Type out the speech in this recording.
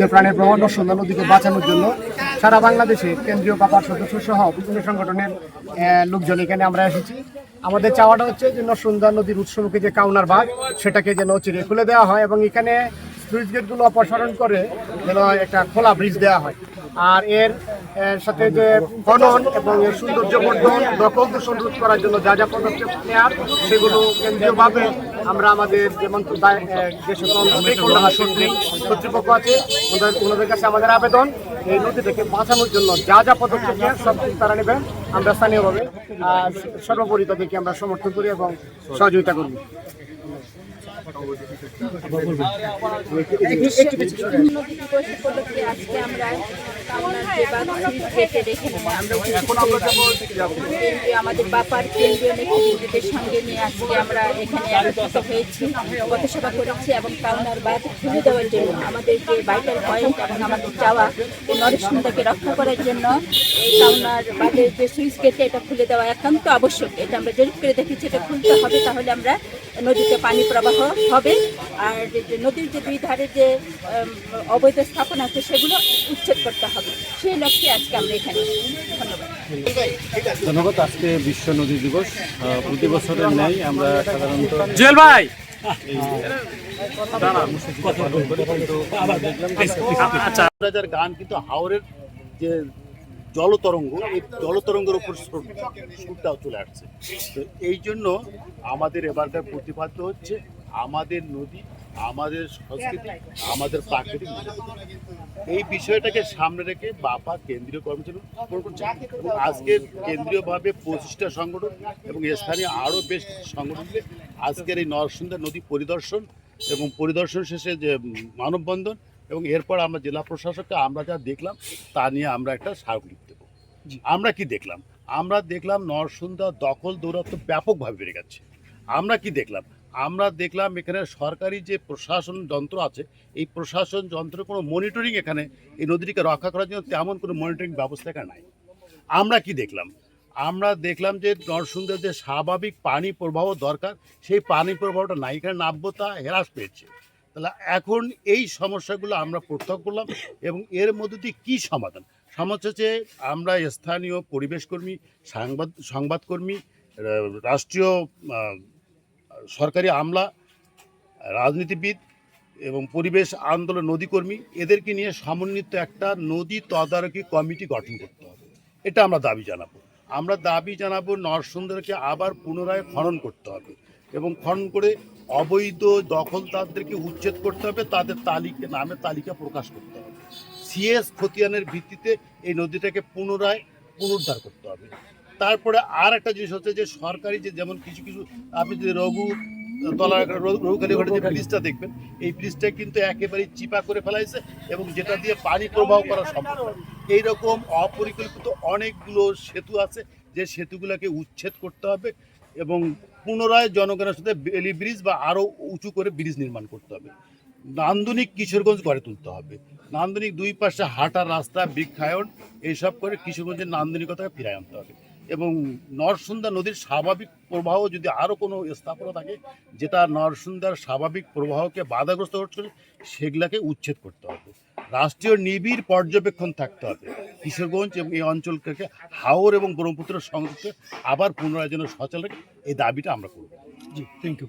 যে প্রাণের প্রমাণ সুন্দর নদীকে বাঁচানোর জন্য সারা বাংলাদেশে কেন্দ্রীয় পাপার সদস্য সহ বিভিন্ন সংগঠনের লোকজন এখানে আমরা এসেছি। আমাদের চাওয়াটা হচ্ছে যে নরসুন্দর নদীর উৎসমুখে যে কাউনার বাঁধ সেটাকে যেন চিরে খুলে দেওয়া হয় এবং এখানে সুইচ গেটগুলো অপসারণ করে যেন একটা খোলা ব্রিজ দেওয়া হয়। আর এর সাথে যে খনন এবং এর সৌন্দর্য বর্ধন দখল দূষণ রোধ করার জন্য যা যা পদক্ষেপ নেওয়ার সেগুলো কেন্দ্রীয়ভাবে আমরা আমাদের যেমন যে সকল কর্তৃপক্ষ আছে ওনাদের কাছে আমাদের আবেদন। এই নদী থেকে বাঁচানোর জন্য যা যা পদক্ষেপ নিয়ে সব তারা নেবেন। আমরা স্থানীয়ভাবে সর্বোপরি তাদেরকে আমরা সমর্থন করি এবং সহযোগিতা করব আমরা আমাদের বাপার কেন্দ্রীয় নেতৃত্বের সঙ্গে নিয়ে আজকে আমরা এখানে একত্রিত হয়েছি পথসভা করেছি এবং কামনার বাঁধ খুলে দেওয়ার জন্য আমাদের যে ভাইটাল পয়েন্ট এবং আমাদের চাওয়া এই নরেশনটাকে রক্ষা করার জন্য এই কামনার বাঁধের যে সুইচ গেটে এটা খুলে দেওয়া একান্ত আবশ্যক এটা আমরা জরিপ করে দেখেছি এটা খুলতে হবে তাহলে আমরা নদীতে পানি প্রবাহ হবে আর নদীর যে দুই ধারে যে অবৈধ স্থাপনা আছে, সেগুলো উচ্ছেদ করতে হবে। সেই লক্ষ্যে আজকে আমরা এখানে ধন্যবাদ। আজকে বিশ্ব নদী দিবস। প্রতি বছরের ন্যায় আমরা সাধারণত জুয়েল ভাই! আচ্ছা রাজার গান কিন্তু হাওরের যে জলতরঙ্গ এই জলতরঙ্গের উপর সুরটাও চলে আসছে। তো এই জন্য আমাদের এবারকার প্রতিপাদ্য হচ্ছে আমাদের নদী আমাদের সংস্কৃতি আমাদের প্রাকৃতিক এই বিষয়টাকে সামনে রেখে বাপা কেন্দ্রীয় কর্মচারী আজকের কেন্দ্রীয়ভাবে পঁচিশটা সংগঠন এবং স্থানীয় আরও বেশ সংগঠন আজকের এই নরসুন্দর নদী পরিদর্শন এবং পরিদর্শন শেষে যে মানববন্ধন এবং এরপর আমরা জেলা প্রশাসককে আমরা যা দেখলাম তা নিয়ে আমরা একটা স্মারকলিপি দেবো। আমরা কি দেখলাম? আমরা দেখলাম নরসুন্দর দখল দৌরাত্ম ব্যাপকভাবে বেড়ে গেছে। আমরা কি দেখলাম? আমরা দেখলাম এখানে সরকারি যে প্রশাসন যন্ত্র আছে, এই প্রশাসন যন্ত্র কোনো মনিটরিং এখানে এই নদীটিকে রক্ষা করার জন্য তেমন কোনো মনিটরিং ব্যবস্থা এখানে নাই। আমরা কি দেখলাম? আমরা দেখলাম যে নরসুন্দর যে স্বাভাবিক পানি প্রবাহ দরকার, সেই পানি প্রবাহটা নাই। এখানে নাব্যতা হ্রাস পেয়েছে। তাহলে এখন এই সমস্যাগুলো আমরা প্রত্যক্ষ করলাম এবং এর মধ্যে দিয়ে কী সমাধান? সমস্যা হচ্ছে আমরা স্থানীয় পরিবেশকর্মী সাংবাদ, সংবাদকর্মী রাষ্ট্রীয় সরকারি আমলা, রাজনীতিবিদ এবং পরিবেশ আন্দোলন নদীকর্মী, এদেরকে নিয়ে সমন্বিত একটা নদী তদারকি কমিটি গঠন করতে হবে। এটা আমরা দাবি জানাব। আমরা দাবি জানাব নরসুন্দরকে আবার পুনরায় খনন করতে হবে এবং খনন করে অবৈধ দখলদারদেরকে উচ্ছেদ করতে হবে, তাদের তালিকা নামে তালিকা প্রকাশ করতে হবে। সিএস খতিয়ানের ভিত্তিতে এই নদীটাকে পুনরায় পুনরুদ্ধার করতে হবে। তারপরে আর একটা জিনিস হচ্ছে যে সরকারি যে যেমন কিছু কিছু আপনি যে রঘু তলা রঘুখালী ঘাটে যে ব্রিজটা দেখবেন এই ব্রিজটা কিন্তু একেবারেই চিপা করে ফেলাইছে এবং যেটা দিয়ে পানি প্রবাহ করা সম্ভব এইরকম অপরিকল্পিত অনেকগুলো সেতু আছে যে সেতুগুলোকে উচ্ছেদ করতে হবে এবং পুনরায় জনগণের সাথে বেলি ব্রিজ বা আরও উঁচু করে ব্রিজ নির্মাণ করতে হবে। নান্দনিক কিশোরগঞ্জ গড়ে তুলতে হবে। নান্দনিক দুই পাশে হাঁটার রাস্তা বৃক্ষায়ন এইসব করে কিশোরগঞ্জের নান্দনিকতাকে ফিরায় আনতে হবে। এবং নরসুন্দা নদীর স্বাভাবিক প্রবাহ যদি আরও কোনো স্থাপনা থাকে, যেটা নরসুন্দার স্বাভাবিক প্রবাহকে বাধাগ্রস্ত করছে সেগুলাকে উচ্ছেদ করতে হবে। রাষ্ট্রীয় নিবিড় পর্যবেক্ষণ থাকতে হবে। কিশোরগঞ্জ এবং এই অঞ্চলকে হাওর এবং ব্রহ্মপুত্রের সংযোগকে আবার পুনরায় যেন সচল এই দাবিটা আমরা করব। জি থ্যাংক ইউ